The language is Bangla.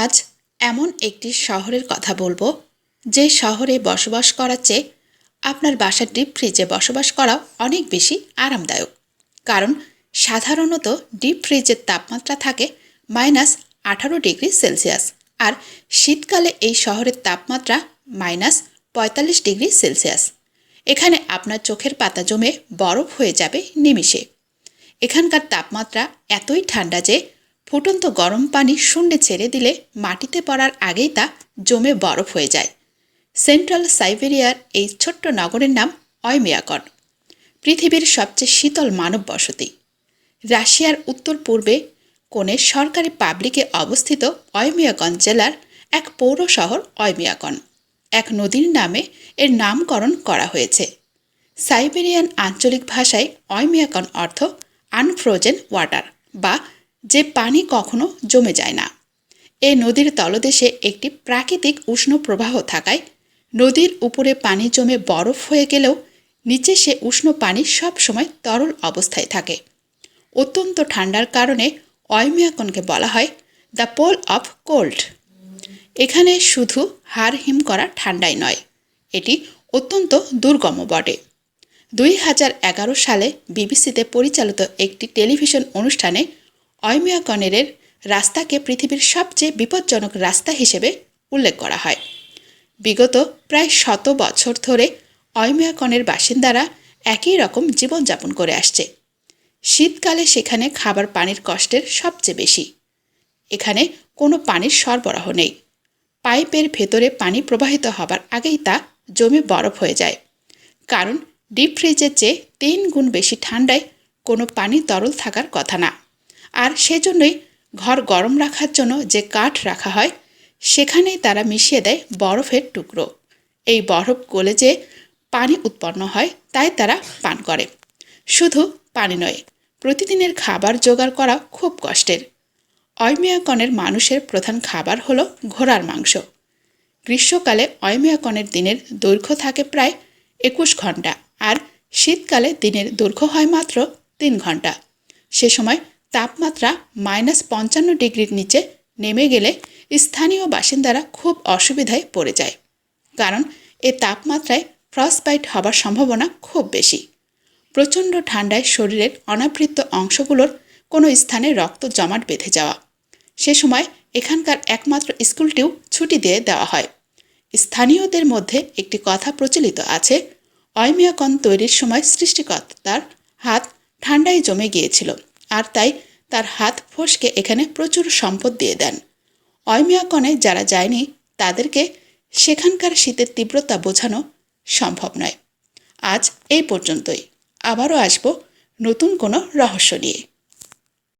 আজ এমন একটি শহরের কথা বলব, যে শহরে বসবাস করার চেয়ে আপনার বাসার ডিপ ফ্রিজে বসবাস করা অনেক বেশি আরামদায়ক। কারণ সাধারণত ডিপ ফ্রিজের তাপমাত্রা থাকে মাইনাস আঠারো ডিগ্রি সেলসিয়াস আর শীতকালে এই শহরের তাপমাত্রা মাইনাস পঁয়তাল্লিশ ডিগ্রি সেলসিয়াস এখানে আপনার চোখের পাতা জমে বরফ হয়ে যাবে নিমিষে। এখানকার তাপমাত্রা এতই ঠান্ডা যে ফুটন্ত গরম পানি শূন্যে ছেড়ে দিলে মাটিতে পড়ার আগেই তা জমে বরফ হয়ে যায়। সেন্ট্রাল সাইবেরিয়ার এই ছোট্ট নগরের নাম অয়মিয়াকন, পৃথিবীর সবচেয়ে শীতল মানব বসতি। রাশিয়ার উত্তর পূর্বে কোণে সরকারি পাবলিকে অবস্থিত অয়মিয়াকন জেলার এক পৌর শহর অয়মিয়াকন। এক নদীর নামে এর নামকরণ করা হয়েছে। সাইবেরিয়ান আঞ্চলিক ভাষায় অয়মিয়াকন অর্থ আনফ্রোজেন ওয়াটার বা যে পানি কখনো জমে যায় না। এ নদীর তলদেশে একটি প্রাকৃতিক উষ্ণ প্রবাহ থাকায় নদীর উপরে পানি জমে বরফ হয়ে গেলেও নিচে সে উষ্ণ পানি সব সময় তরল অবস্থায় থাকে। অত্যন্ত ঠান্ডার কারণে অয়মিয়াকনকে বলা হয় দ্য পোল অফ কোল্ড। এখানে শুধু হাড় হিম করা ঠান্ডাই নয়, এটি অত্যন্ত দুর্গম বটে। দুই হাজার এগারো সালে বিবিসিতে পরিচালিত একটি টেলিভিশন অনুষ্ঠানে অয়মিয়াকনেরের রাস্তাকে পৃথিবীর সবচেয়ে বিপজ্জনক রাস্তা হিসেবে উল্লেখ করা হয়। বিগত প্রায় শত বছর ধরে অয়মিয়াকনের বাসিন্দারা একই রকম জীবনযাপন করে আসছে। শীতকালে সেখানে খাবার পানির কষ্টের সবচেয়ে বেশি। এখানে কোনো পানির সরবরাহ নেই। পাইপের ভেতরে পানি প্রবাহিত হবার আগেই তা জমে বরফ হয়ে যায়। কারণ ডিপ ফ্রিজের চেয়ে তিন গুণ বেশি ঠান্ডায় কোনো পানি তরল থাকার কথা না। আর সেজন্যই ঘর গরম রাখার জন্য যে কাঠ রাখা হয়, সেখানেই তারা মিশিয়ে দেয় বরফের টুকরো। এই বরফ গলে যে পানি উৎপন্ন হয়, তাই তারা পান করে। শুধু পানি নয়, প্রতিদিনের খাবার জোগাড় করা খুব কষ্টের। অয়মিয়াকনের মানুষের প্রধান খাবার হলো ঘোড়ার মাংস। গ্রীষ্মকালে অয়মিয়াকনের দিনের দৈর্ঘ্য থাকে প্রায় একুশ ঘণ্টা আর শীতকালে দিনের দৈর্ঘ্য হয় মাত্র তিন ঘণ্টা সে সময় তাপমাত্রা মাইনাস পঞ্চান্ন ডিগ্রির নিচে নেমে গেলে স্থানীয় বাসিন্দারা খুব অসুবিধায় পড়ে যায়। কারণ এ তাপমাত্রায় ফ্রস্টবাইট হবার সম্ভাবনা খুব বেশি। প্রচণ্ড ঠান্ডায় শরীরের অনাবৃত অংশগুলোর কোনো স্থানে রক্ত জমাট বেঁধে যাওয়া। সে সময় এখানকার একমাত্র স্কুলটিও ছুটি দিয়ে দেওয়া হয়। স্থানীয়দের মধ্যে একটি কথা প্রচলিত আছে, অয়মিয়াকন তৈরির সময় সৃষ্টিকর্তার হাত ঠান্ডায় জমে গিয়েছিল। আর তাই তার হাত ফসকে এখানে প্রচুর সম্পদ দিয়ে দেন। অয়মিয়াকনে যারা যায়নি, তাদেরকে সেখানকার শীতের তীব্রতা বোঝানো সম্ভব নয়। আজ এই পর্যন্তই। আবারও আসব নতুন কোনো রহস্য নিয়ে।